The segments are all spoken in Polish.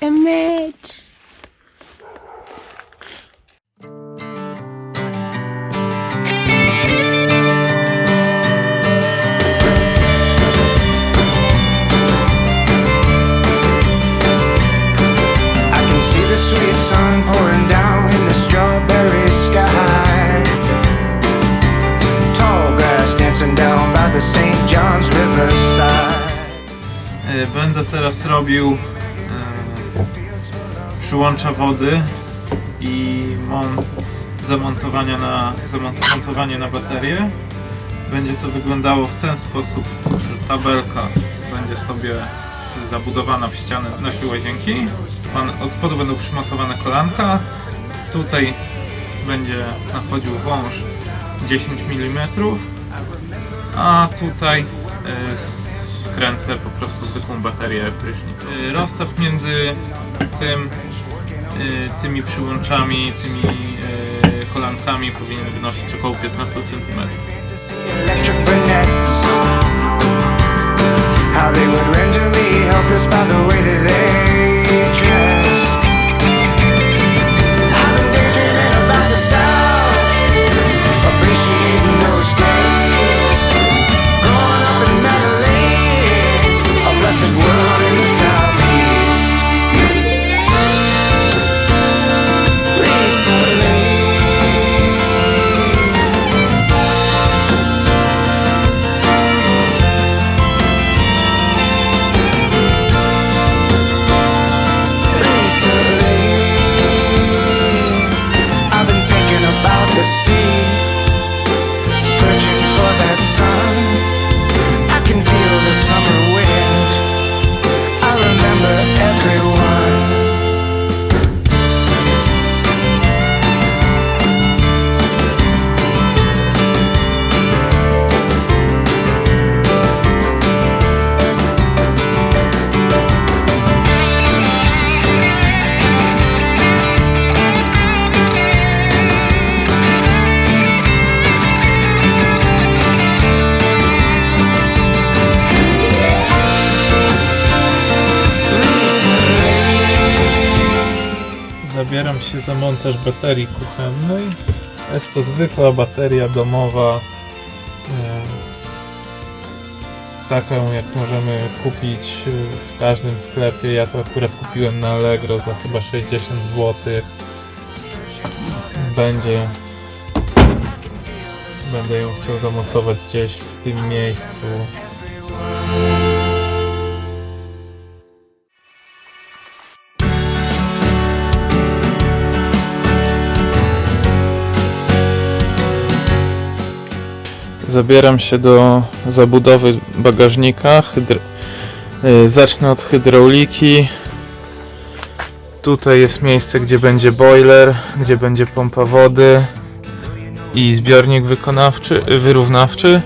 image. I can see the sweet sun pouring down in the strawberry sky. Tall grass dancing down by the St. John's Riverside. E, Będę teraz robił przyłącza wody i mon zamontowania na, zamontowanie na baterię. Będzie to wyglądało w ten sposób, że tabelka będzie sobie zabudowana w ścianę naszej łazienki. Pan, od spodu będą przymocowane kolanka. Tutaj będzie nachodził wąż 10 mm, a tutaj y, wkręcę po prostu zwykłą baterię prysznic. Y, rozstaw między tym, y, tymi przyłączami, tymi y, kolankami powinien wynosić około 15 cm. Zabieram się za montaż baterii kuchennej. Jest to zwykła bateria domowa. e, Taką jak możemy kupić e, w każdym sklepie. Ja to akurat kupiłem na Allegro za chyba 60 zł. Będzie. Będę ją chciał zamocować gdzieś w tym miejscu. Zabieram się do zabudowy bagażnika. Hydr... y, Zacznę od hydrauliki. Tutaj jest miejsce, gdzie będzie boiler, gdzie będzie pompa wody i zbiornik wykonawczy, wyrównawczy.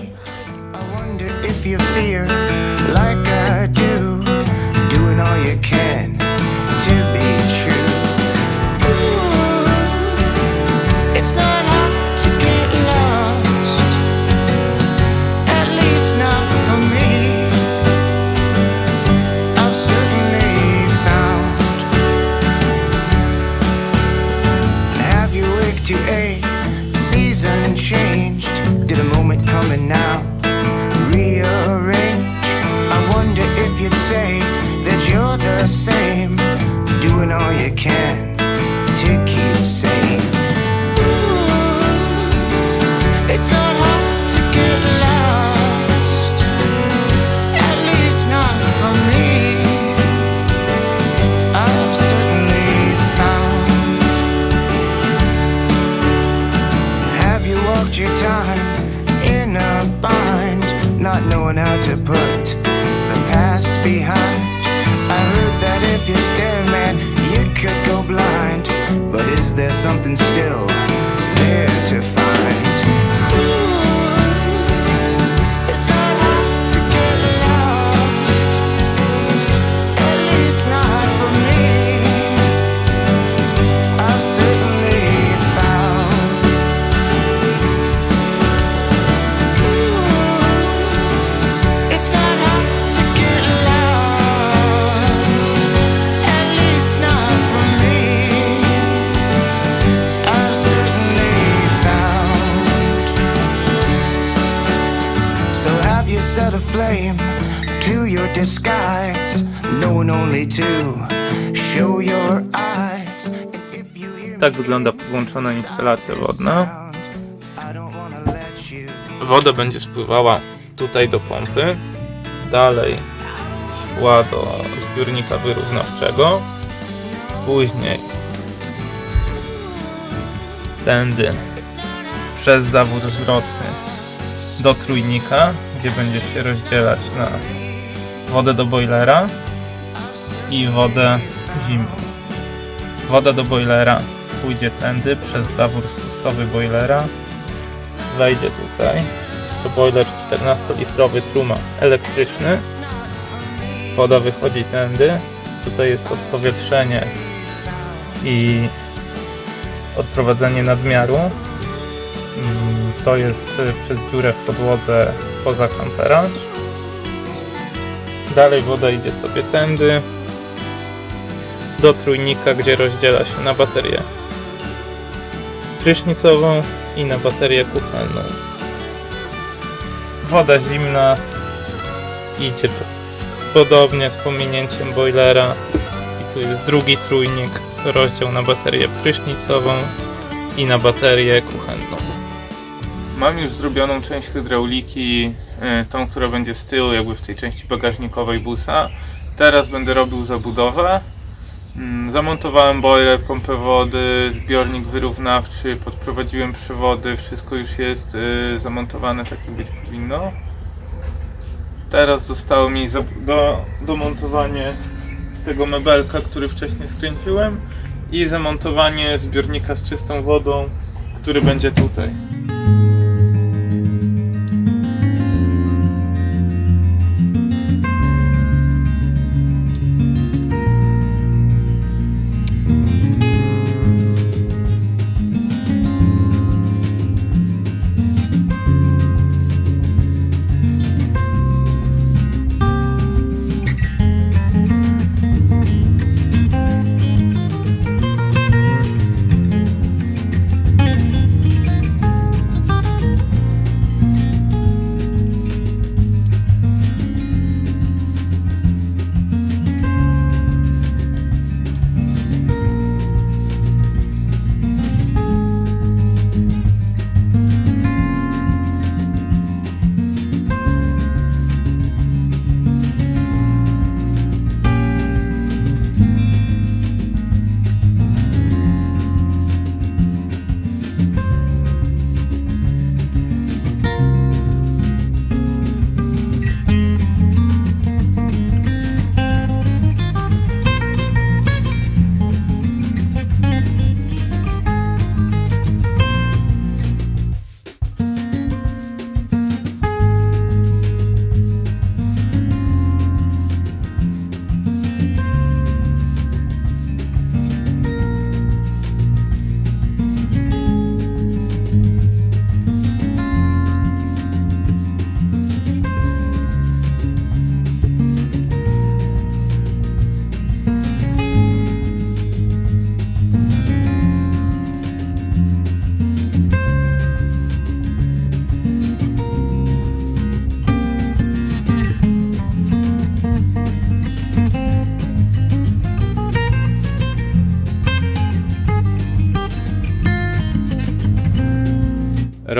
Knowing how to put the past behind? I heard that if you stare, man, you could go blind. But is there something still there to find? Only to show your eyes. Tak wygląda podłączona instalacja wodna. sound, I don't wanna let you Woda będzie spływała tutaj do pompy, dalej szła do zbiornika wyrównawczego, później tędy przez zawód zwrotny do trójnika, gdzie będzie się rozdzielać na wodę do boilera i wodę zimną. Woda do boilera pójdzie tędy przez zawór spustowy boilera wejdzie tutaj. Jest to boiler 14-litrowy truma elektryczny. Woda wychodzi tędy. Tutaj jest odpowietrzenie i odprowadzenie nadmiaru. Mm, To jest y, przez dziurę w podłodze poza kampera. Dalej woda idzie sobie tędy do trójnika, gdzie rozdziela się na baterię prysznicową i na baterię kuchenną. Woda zimna idzie po- podobnie z pominięciem boilera i tu jest drugi trójnik, rozdział na baterię prysznicową i na baterię kuchenną. Mam już zrobioną część hydrauliki, y, tą, która będzie z tyłu, jakby w tej części bagażnikowej busa. Teraz będę robił zabudowę. Mm, Zamontowałem boiler, pompę wody, zbiornik wyrównawczy, podprowadziłem przewody, wszystko już jest y, zamontowane tak jak być powinno. Teraz zostało mi do, domontowanie tego mebelka, który wcześniej skręciłem i zamontowanie zbiornika z czystą wodą, który będzie tutaj.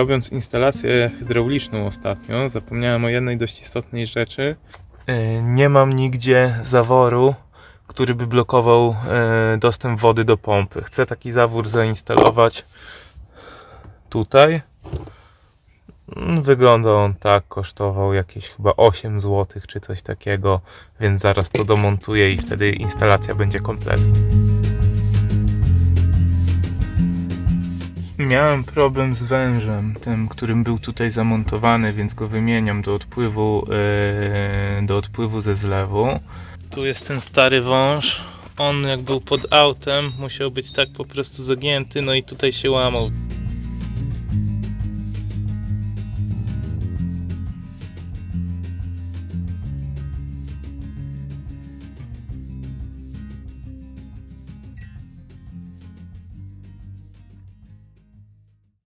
Robiąc instalację hydrauliczną ostatnio, zapomniałem o jednej dość istotnej rzeczy. E, Nie mam nigdzie zaworu, który by blokował e, dostęp wody do pompy. Chcę taki zawór zainstalować tutaj. Mm, Wygląda on tak, kosztował jakieś chyba 8 zł czy coś takiego, więc zaraz to domontuję i wtedy instalacja będzie kompletna. Miałem problem z wężem, tym, którym był tutaj zamontowany, więc go wymieniam do odpływu, yy, do odpływu ze zlewu. Tu jest ten stary wąż. On jak był pod autem, musiał być tak po prostu zagięty, no i tutaj się łamał.